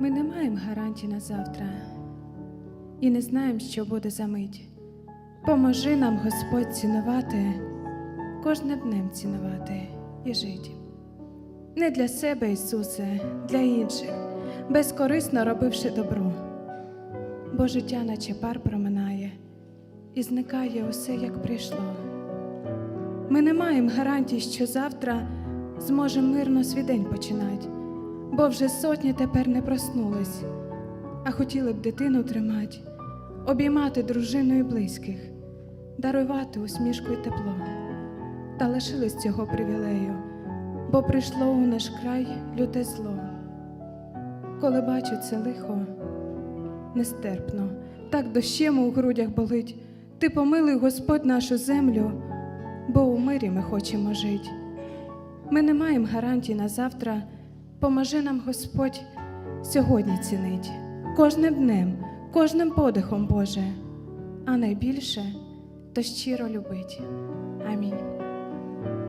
Ми не маємо гарантій на завтра і не знаємо, що буде за мить. Поможи нам, Господь, цінувати, кожним днем цінувати і жити. Не для себе, Ісусе, для інших, безкорисно робивши добро. Бо життя, наче пар проминає, і зникає усе, як прийшло. Ми не маємо гарантій, що завтра зможемо мирно свій день починати, бо вже сотні тепер не проснулись, а хотіли б дитину тримати, обіймати дружину і близьких, дарувати усмішку і тепло. Та лишились цього привілею, бо прийшло у наш край люте зло. Коли бачу це лихо, нестерпно, так дощем у грудях болить. Ти помилуй, Господь, нашу землю, бо у мирі ми хочемо жити. Ми не маємо гарантій на завтра. Поможи нам, Господь, сьогодні цінить, кожним днем, кожним подихом, Боже, а найбільше то щиро любить. Амінь.